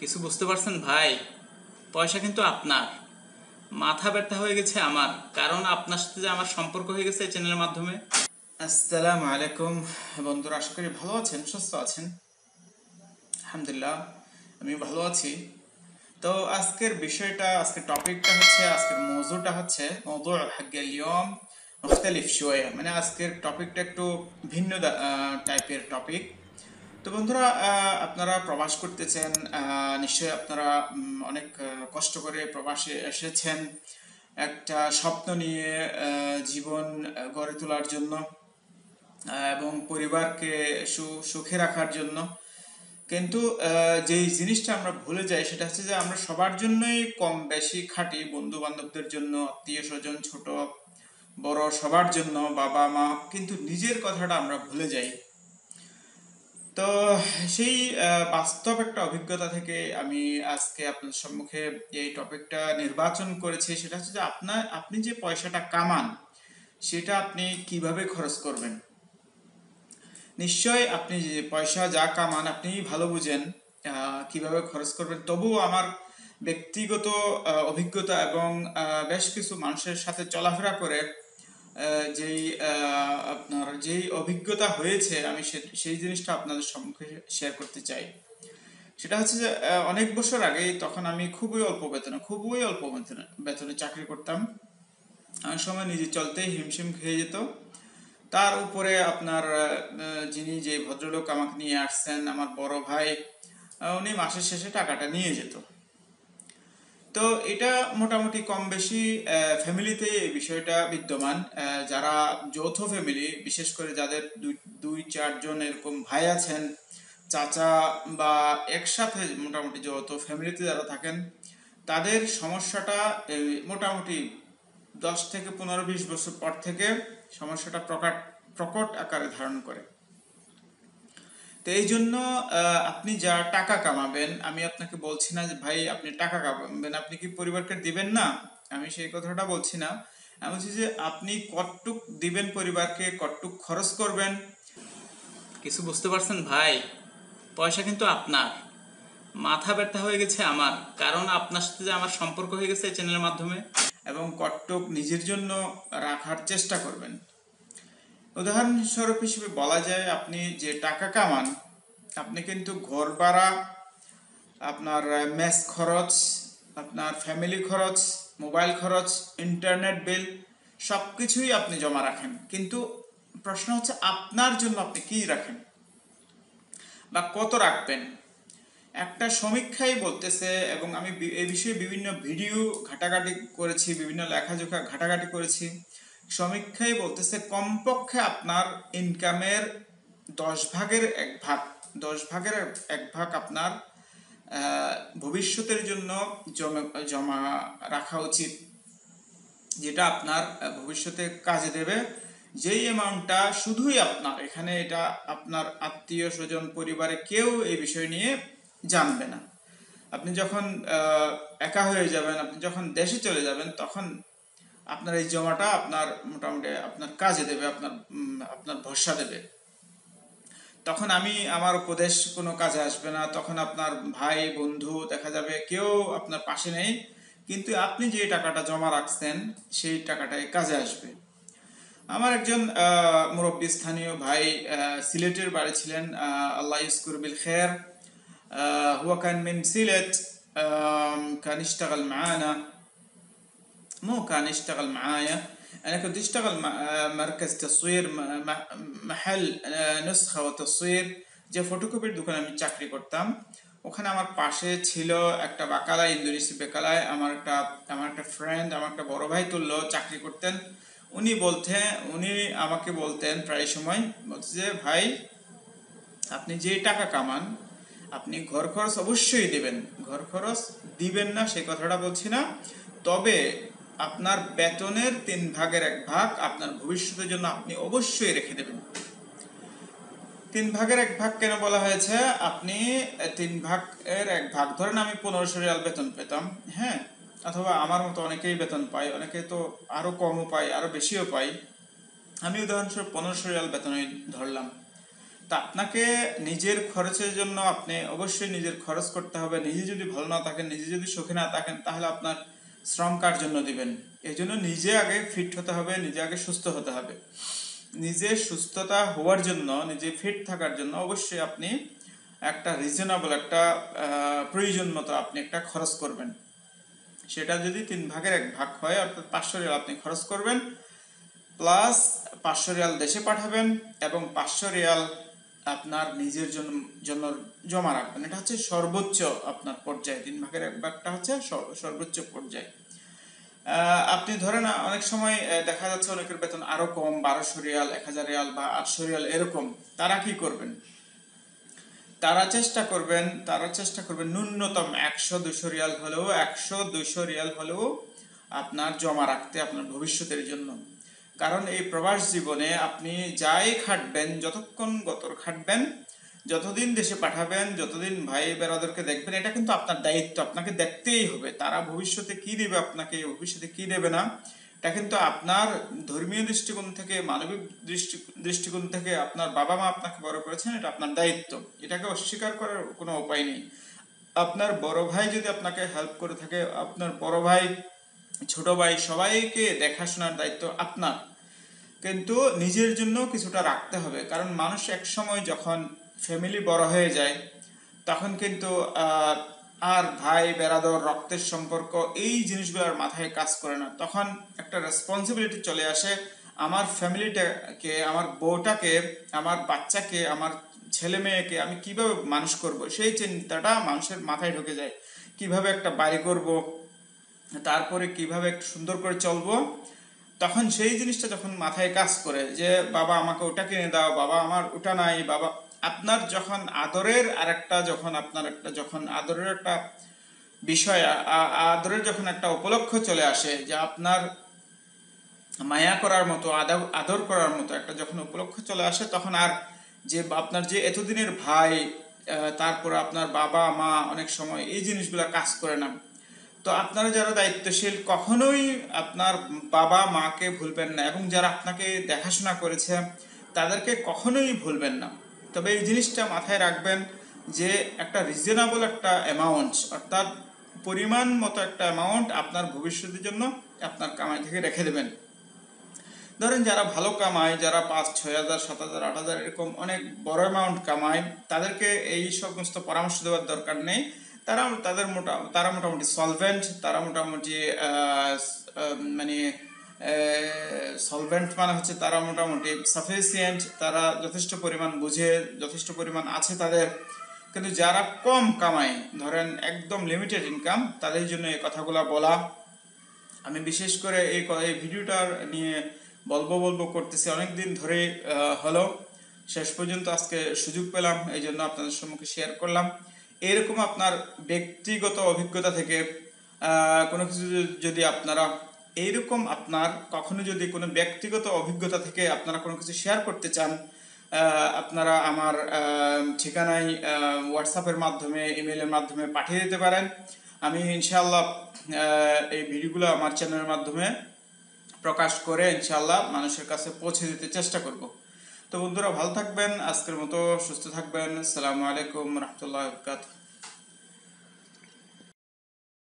কিছু বুঝতে পারছেন ভাই? পয়সা কিন্তু আপনার। মাথা ব্যথা হয়ে গেছে আমার। কারণ আপনার সাথে যে আমার সম্পর্ক হয়ে গেছে এই চ্যানেলের মাধ্যমে। আসসালামু আলাইকুম। বন্ধুরা, আশা করি ভালো আছেন, সুস্থ আছেন? আলহামদুলিল্লাহ, আমি ভালো আছি। তো আজকের বিষয়টা, আজকের টপিকটা হচ্ছে, আজকের মজুরটা হচ্ছে মানে আজকের টপিকটা একটু ভিন্ন টাইপের টপিক। তো বন্ধুরা আপনারা প্রবাস করতেছেন নিশ্চয়ই আপনারা অনেক কষ্ট করে প্রবাসে এসেছেন। একটা স্বপ্ন নিয়ে জীবন গড়ে তোলার জন্য এবং পরিবারকে সুখে রাখার জন্য। কিন্তু যেই জিনিসটা আমরা ভুলে যাই, সেটা হচ্ছে যে আমরা সবার জন্যই কম বেশি খাটি বন্ধু বান্ধবদের জন্য, আত্মীয় স্বজন, ছোট, বড় সবার জন্য বাবা মা কিন্তু নিজের কথাটা আমরা ভুলে যাই। তো সেই বাস্তব একটা অভিজ্ঞতা থেকে আমি আজকে আপনার সম্মুখে এই টপিকটা নির্বাচন করেছি। সেটা হচ্ছে যে আপনার আপনি যে পয়সাটা কামান, সেটা আপনি কীভাবে খরচ করবেন? নিশ্চয় আপনি যে পয়সা যা কামান, আপনি ভালো বুঝেন কীভাবে খরচ করবেন। তবুও আমার ব্যক্তিগত অভিজ্ঞতা এবং বেশ কিছু মানুষের সাথে চলাফেরা করে যেই আপনার যেই অভিজ্ঞতা হয়েছে, আমি সেই জিনিসটা আপনাদের সম্মুখে শেয়ার করতে চাই। সেটা হচ্ছে যে অনেক বছর আগে তখন আমি খুবই অল্প বেতনে, খুবই অল্প বেতনে বেতনে চাকরি করতাম। অনেক সময় নিজে চলতেই হিমশিম খেয়ে যেত। তার উপরে আপনার যিনি যে ভদ্রলোক আমাকে নিয়ে আসছেন, আমার বড় ভাই উনি মাসের শেষে টাকাটা নিয়ে যেত। তো এটা মোটামুটি কম বেশি ফ্যামিলিতে এই বিষয়টা বিদ্যমান। যারা যৌথ ফ্যামিলি বিশেষ করে যাদের দুই দুই, চারজন এরকম ভাই আছেন, চাচা বা একসাথে মোটামুটি যৌথ ফ্যামিলিতে যারা থাকেন, তাদের সমস্যাটা মোটামুটি দশ থেকে পনেরো, বিশ বছর পর থেকে সমস্যাটা প্রকাট, প্রকট আকারে ধারণ করে। তো এই জন্য আপনি যা টাকা কামাবেন আমি আপনাকে বলছি না যে ভাই আপনি টাকা কামাবেন আপনি কি পরিবারকে দিবেন না? আমি সেই কথাটা বলছি না। আমি বলছি যে আপনি কতটুক দিবেন পরিবারকে কতটুক খরচ করবেন? কিছু বুঝতে পারছেন ভাই? পয়সা কিন্তু আপনার। মাথা ব্যথা হয়ে গেছে আমার। কারণ আপনার সাথে যে আমার সম্পর্ক হয়ে গেছে এই চ্যানেলের মাধ্যমে। এবং কটটুক নিজের জন্য রাখার চেষ্টা করবেন। উদাহরণস্বরূপ হিসেবে বলা যায়, আপনি যে টাকা কামান, আপনি কিন্তু ঘর ভাড়া, আপনার মেস খরচ, আপনার ফ্যামিলি খরচ মোবাইল খরচ ইন্টারনেট বিল সব কিছুই আপনি জমা রাখেন। কিন্তু প্রশ্ন হচ্ছে, আপনার জন্য আপনি কি রাখেন? বা কত রাখবেন? একটা সমীক্ষাই বলতেছে, এবং আমি এই বিষয়ে বিভিন্ন ভিডিও ঘাটাঘাটি করেছি, বিভিন্ন লেখাজোখা ঘাটাঘাটি করেছি। সমীক্ষাই বলতেছে, কমপক্ষে আপনার ইনকামের দশ ভাগের এক ভাগ, দশ ভাগের এক ভাগ আপনার ভবিষ্যতের জন্য জমা জমা রাখা উচিত, যেটা আপনার ভবিষ্যতে কাজে দেবে। যেই অ্যামাউন্টটা শুধুই আপনার, এখানে এটা আপনার আত্মীয় স্বজন, পরিবারে কেউ এই বিষয় নিয়ে জানবে না। আপনি যখন একা হয়ে যাবেন, আপনি যখন দেশে চলে যাবেন, তখন আপনার এই জমাটা আপনার মোটামুটি আপনার কাজে দেবে, আপনার আপনার ভরসা দেবে। তখন আমি, আমার উপদেশ কোনো কাজে আসবে না। তখন আপনার ভাই, বন্ধু, দেখা যাবে কেউ আপনার পাশে নেই। কিন্তু আপনি যে টাকাটা জমা রাখছেন, সেই টাকাটাই কাজে আসবে। আমার একজন মুরব্বী স্থানীয় ভাই সিলেটের বাড়ি ছিলেন আল্লাহ ইসকুরবিল খের হুয়া কান মিন সিলেট কানিস্টাকাল মায়ানা مو كان يشتغل معايا أنا كنت أشتغل مع آه، مركز تصوير م- م- محل آه، نسخة وتصوير যে ফটোকপির দোকানে আমি চাকরি করতাম ওখানে আমার পাশে ছিল একটা বাকালায় ইন্দোনেশি বেকালায় আমার একটা আমার একটা ফ্রেন্ড আমার একটা বড় ভাই তুল্য চাকরি করতেন উনি বলতেন উনি আমাকে বলতেন প্রায় সময় বলছে যে ভাই আপনি যে টাকা কামান আপনি ঘর খরচ অবশ্যই দিবেন ঘর খরচ দিবেন না সেই কথাটা বলছি না তবে আপনার বেতনের তিন ভাগের এক ভাগ আপনার ভবিষ্যতের জন্য আপনি অবশ্যই রেখে দেবেন। তিন ভাগের এক ভাগ কেন বলা হয়েছে? আপনি তিন ভাগের এক ভাগ, ধরেন আমি পনেরোশো রিয়াল বেতন পেতাম হ্যাঁ? অথবা আমার মতো অনেকেই বেতন পায়, অনেকে তো আরও কমও পায়, আরও বেশিও পায়। আমি উদাহরণস্বরূপ পনেরোশো রিয়াল বেতনে ধরলাম। তা আপনাকে নিজের খরচের জন্য আপনি অবশ্যই নিজের খরচ করতে হবে। নিজে যদি ভালো না থাকেন, নিজে যদি সুখে না থাকেন, তাহলে আপনার শ্রম কার জন্য দিবেন? এই জন্য নিজে আগে ফিট হতে হবে, নিজে আগে সুস্থ হতে হবে। নিজে সুস্থতা হওয়ার জন্য, নিজে ফিট থাকার জন্য অবশ্যই আপনি একটা রিজনেবল একটা প্রয়োজন মতো আপনি একটা খরচ করবেন। সেটা যদি তিন ভাগের এক ভাগ হয়, অর্থাৎ পাঁচশো রিয়াল আপনি খরচ করবেন প্লাস পাঁচশো রিয়াল দেশে পাঠাবেন এবং পাঁচশো রিয়াল আপনার নিজের জন্য জন্য জমা রাখবেন। এটা হচ্ছে সর্বোচ্চ আপনার পর্যায়ে। তিন ভাগের এক ভাগটা হচ্ছে সর্বোচ্চ পর্যায়ে। আপনি ধরেন, অনেক সময় দেখা যাচ্ছে অনেকের বেতন আরও কম, বারোশো রিয়াল, এক হাজার রিয়াল বা আটশো রিয়াল এরকম। তারা কি করবেন? তারা চেষ্টা করবেন, তারা চেষ্টা করবেন ন্যূনতম একশো দুশো রিয়াল হলেও, একশো দুশো রিয়াল হলেও আপনার জমা রাখতে, আপনার ভবিষ্যতের জন্য। কারণ এই প্রবাস জীবনে আপনি যাই খাটবেন, যতক্ষণ গতর খাটবেন, যতদিন দেশে পাঠাবেন, যতদিন ভাই বেড়াদেরকে দেখবেন, এটা কিন্তু আপনার দায়িত্ব, আপনাকে দেখতেই হবে। তারা ভবিষ্যতে কি দেবে আপনাকে, ভবিষ্যতে কি দেবে না, এটা কিন্তু আপনার ধর্মীয় দৃষ্টিকোণ থেকে, মানবিক দৃষ্টি, দৃষ্টিকোণ থেকে আপনার বাবা মা আপনাকে বড় করেছেন, এটা আপনার দায়িত্ব। এটাকে অস্বীকার করার কোনো উপায় নেই। আপনার বড় ভাই যদি আপনাকে হেল্প করে থাকে, আপনার বড় ভাই ছোট ভাই সবাইকে দেখাশোনার দায়িত্ব আপনার। কিন্তু নিজের জন্য কিছুটা রাখতে হবে। কারণ মানুষ এক সময় যখন ফ্যামিলি বড় হয়ে যায়, তখন কিন্তু আর ভাই বেরাদর রক্তের সম্পর্ক এই জিনিসগুলো আর মাথায় কাজ করে না। তখন একটা রেসপন্সিবিলিটি চলে আসে আমার ফ্যামিলিটাকে আমার বউটাকে, আমার বাচ্চাকে, আমার ছেলে মেয়েকে আমি কীভাবে মানুষ করব? সেই চিন্তাটা মানুষের মাথায় ঢুকে যায়। কীভাবে একটা বাড়ি করব? তারপরে কীভাবে একটু সুন্দর করে চলবো, তখন সেই জিনিসটা যখন মাথায় কাজ করে যে, বাবা, আমাকে ওটা কিনে দাও, বাবা, আমার ওটা নাই, বাবা। আপনার যখন আদরের আর একটা যখন আপনার একটা যখন আদরের একটা বিষয় আদরের যখন একটা উপলক্ষ চলে আসে যে, আপনার মায়া করার মতো আদর করার মতো একটা যখন উপলক্ষ চলে আসে, তখন আর যে, আপনার যে, এতদিনের ভাই তারপর আপনার বাবা, মা অনেক সময় এই জিনিসগুলো কাজ করে না। তো আপনারা যারা দায়িত্বশীল, কখনোই আপনার বাবা মাকে ভুলবেন না এবং যারা আপনাকে দেখাশোনা করেছে, তাদেরকে কখনোই ভুলবেন না। তবে এই জিনিসটা মাথায় রাখবেন যে একটা রিজনেবল একটা অ্যামাউন্ট অর্থাৎ পরিমাণ মতো একটা অ্যামাউন্ট আপনার ভবিষ্যতের জন্য আপনার কামাই থেকে রেখে দেবেন। ধরেন যারা ভালো কামায়, যারা পাঁচ, ছয় হাজার, সাত হাজার, আট হাজার এরকম অনেক বড় অ্যামাউন্ট কামায়, তাদেরকে এই সমস্ত পরামর্শ দেওয়ার দরকার নেই। তারা তাদের মোটা তারা মোটামুটি সলভেন্ট তারা মোটামুটি মানে সলভেন্ট মানে হচ্ছে তারা মোটামুটি সাফিসিয়েন্ট তারা যথেষ্ট পরিমাণ বুঝে, যথেষ্ট পরিমাণ আছে তাদের। কিন্তু যারা কম কামায়, ধরেন একদম লিমিটেড ইনকাম তাদের জন্য এই কথাগুলো বলা। আমি বিশেষ করে এই এই ভিডিওটা নিয়ে বলব বলব করতেছি। অনেক দিন ধরে হলো। শেষ পর্যন্ত আজকে সুযোগ পেলাম, এই জন্য আপনাদের সম্মুখে শেয়ার করলাম। এরকম আপনার ব্যক্তিগত অভিজ্ঞতা থেকে কোনো কিছু যদি- আপনারা এইরকম আপনার কখনো যদি কোনো ব্যক্তিগত অভিজ্ঞতা থেকে আপনারা কোনো কিছু শেয়ার করতে চান আপনারা আমার ঠিকানায় হোয়াটসঅ্যাপের মাধ্যমে ইমেলের মাধ্যমে পাঠিয়ে দিতে পারেন। আমি ইনশাআল্লাহ আহ, এই ভিডিওগুলো আমার চ্যানেলের মাধ্যমে প্রকাশ করে ইনশাআল্লাহ মানুষের কাছে পৌঁছে দিতে চেষ্টা করব। তো বন্ধুরা ভালো থাকবেন আজকের মতো সুস্থ থাকবেন। আসসালামু আলাইকুম রহমতুল্লাহ বরকাতুহ।